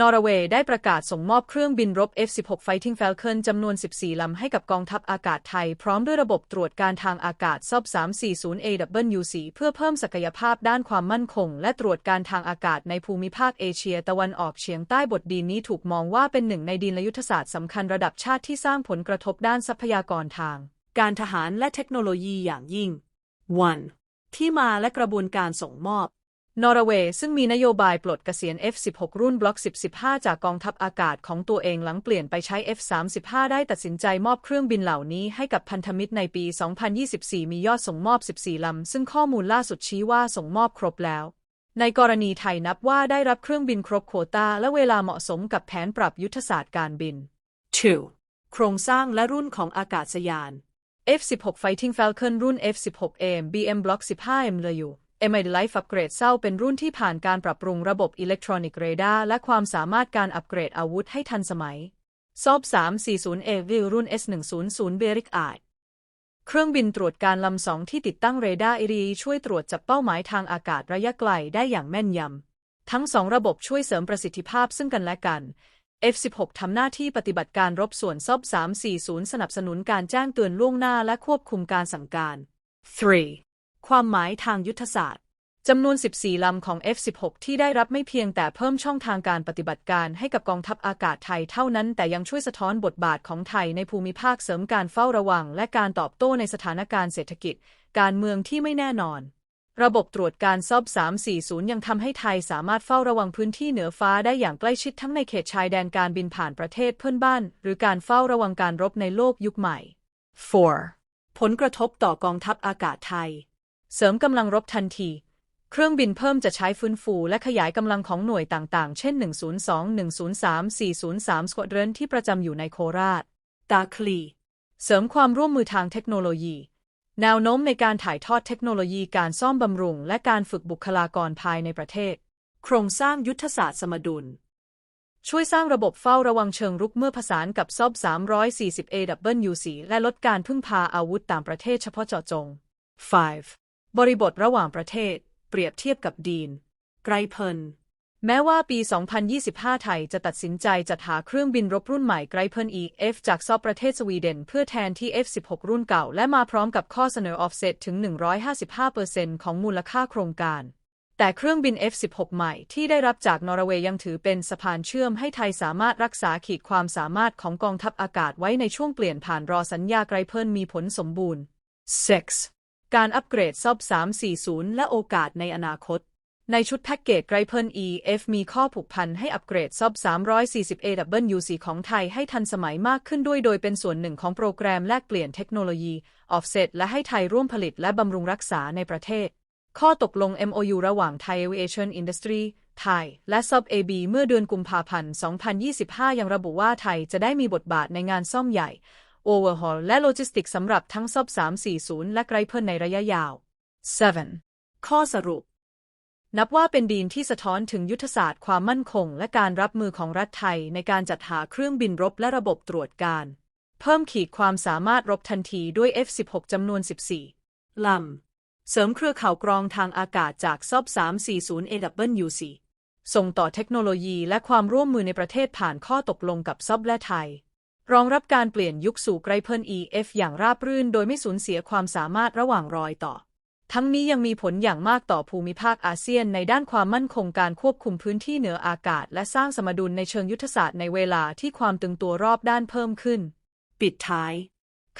นอร์เวย์ได้ประกาศส่งมอบเครื่องบินรบ F-16 Fighting Falcon จำนวน 14 ลำให้กับกองทัพอากาศไทย พร้อมด้วยระบบตรวจการทางอากาศซอบ340 AWC เพื่อเพิ่มศักยภาพด้านความมั่นคง และตรวจการทางอากาศในภูมิภาคเอเชียตะวันออกเฉียงใต้บทดีนนี้ถูกมองว่าเป็นหนึ่งในดินยุทธศาสตร์สำคัญระดับชาติที่สร้างผลกระทบด้านทรัพยากรทาง การทหารและเทคโนโลยีอย่างยิ่ง 1. ที่มาและกระบวนการส่งมอบ นอร์เวย์ซึ่งมีนโยบายปลดเกษียณ F16 รุ่นบล็อก 10-15 จากกองทัพอากาศของตัวเองหลังเปลี่ยนไปใช้ F35 ได้ตัดสินใจมอบเครื่องบินเหล่านี้ให้กับพันธมิตรในปี 2024 มียอดส่งมอบ 14 ลำ ซึ่งข้อมูลล่าสุดชี้ว่าส่งมอบครบแล้ว ในกรณีไทยนับว่าได้รับเครื่องบินครบโควตาและเวลาเหมาะสมกับแผนปรับยุทธศาสตร์การบิน 2. โครงสร้างและรุ่นของอากาศยาน F16 Fighting Falcon รุ่น F16AM BM Block 15M เลยอยู่ MID Life Upgrade เศร้าเป็นรุ่นที่ผ่านการปรับปรุงระบบอิเล็กทรอนิกส์เรดาร์และความสามารถการอัปเกรดอาวุธให้ทันสมัยซอบ 340A วิลรุ่น S100 เบริกอาดเครื่องบินตรวจการลำสองที่ติดตั้งเรดาร์ ERI ช่วยตรวจจับเป้าหมายทางอากาศระยะไกลได้อย่างแม่นยำ ทั้งสองระบบช่วยเสริมประสิทธิภาพซึ่งกันและกัน F16 ทำหน้าที่ปฏิบัติการรบส่วนซอบ 340 สนับสนุนการแจ้งเตือนล่วงหน้าและควบคุมการสั่งการ 3. ความหมายทางยุทธศาสตร์จำนวน 14 ลำของ F16 ที่ได้รับไม่เพียงแต่เพิ่มช่องทางการปฏิบัติการให้กับกองทัพอากาศไทยเท่านั้น แต่ยังช่วยสะท้อนบทบาทของไทยในภูมิภาคเสริมการเฝ้าระวัง และการตอบโต้ในสถานการณ์เศรษฐกิจ การเมืองที่ไม่แน่นอน ระบบตรวจการซอบ340 ยังทำให้ไทยสามารถเฝ้าระวังพื้นที่เหนือฟ้าได้อย่างใกล้ชิดทั้งในเขตชายแดนการบินผ่านประเทศเพื่อนบ้าน หรือการเฝ้าระวังการรบในโลกยุคใหม่ 4. ผลกระทบต่อกองทัพอากาศไทย เสริมกำลังรบทันที เครื่องบินเพิ่มจะใช้ฟื้นฟูและขยายกำลังของหน่วยต่างๆ เช่น 102 103 403 สควอเรนที่ประจำอยู่ในโคราช ตาคลี เสริมความร่วมมือทางเทคโนโลยี แนวโน้มในการถ่ายทอดเทคโนโลยีการซ่อมบำรุง และการฝึกบุคลากรภายในประเทศ โครงสร้างยุทธศาสตร์สมดุลช่วยสร้างระบบเฝ้าระวังเชิงรุกเมื่อผสานกับซอบ 340 AWC และลดการพึ่งพาอาวุธต่างประเทศเฉพาะเจาะจง 5. บริบทระหว่างประเทศ เปรียบเทียบกับดีน ไกรเพนแม้ว่าปี 2025 ไทยจะตัดสินใจจัดหาเครื่องบินรบรุ่นใหม่ไกรเพิน EF จากซอบประเทศสวีเดน เพื่อแทนที่ F16 รุ่นเก่า และมาพร้อมกับข้อเสนอ offset ถึง 155%ของมูลค่าโครงการ แต่เครื่องบิน F16 ใหม่ที่ได้รับจากนอร์เวย์ยังถือเป็นสะพานเชื่อมให้ไทยสามารถรักษาขีดความสามารถของกองทัพอากาศไว้ในช่วงเปลี่ยนผ่านรอสัญญาไกรเพนมีผลสมบูรณ์ 6. การอัปเกรดซอบ340 และโอกาสในอนาคต ในชุดแพ็กเกจไกรเพน EF มีข้อผูกพันให้อัปเกรดซอบ 340 AWC ของไทยให้ทันสมัยมากขึ้นด้วยโดยเป็นส่วนหนึ่งของโปรแกรมแลกเปลี่ยนเทคโนโลยี Offset และให้ไทยร่วมผลิตและบำรุงรักษาในประเทศ ข้อตกลง MOU ระหว่าง Thai Aviation Industry ไทย และ Sub AB เมื่อเดือนกุมภาพันธ์ 2025 ยังระบุว่าไทยจะได้มีบทบาทในงานซ่อมใหญ่ Overhaul และโลจิสติกสำหรับทั้ง Sub 340 และไกรเพิ่นในระยะยาว 7. ข้อสรุป นับว่าเป็นดีนที่สะท้อนถึงยุทธศาสตร์ความมั่นคง และการรับมือของรัฐไทยในการจัดหาเครื่องบินรบและระบบตรวจการ เพิ่มขีดความสามารถรบทันทีด้วย F16 จำนวน 14 ลำ เสริมเครือข่าวกรองทางอากาศจากซอบ340 AWC ส่งต่อเทคโนโลยีและความร่วมมือในประเทศผ่านข้อตกลงกับซอบและไทย รองรับการเปลี่ยนยุคสู่ไกรเพน EF อย่างราบรื่น โดยไม่สูญเสียความสามารถระหว่างรอยต่อ ทั้งนี้ยังมีผลอย่างมากต่อภูมิภาคอาเซียนในด้านความมั่นคงการควบคุมพื้นที่เหนืออากาศ และสร้างสมดุลในเชิงยุทธศาสตร์ในเวลาที่ความตึงตัวรอบด้านเพิ่มขึ้น ปิดท้าย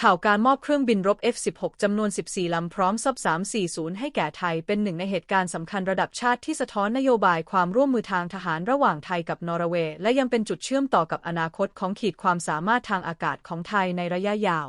ข่าวการมอบเครื่องบินรบ F16 จำนวน 14 ลำพร้อมซับ340 ให้แก่ไทยเป็นหนึ่งในเหตุการณ์สำคัญระดับชาติที่สะท้อนนโยบายความร่วมมือทางทหารระหว่างไทยกับนอร์เวย์ และยังเป็นจุดเชื่อมต่อกับอนาคตของขีดความสามารถทางอากาศของไทยในระยะยาว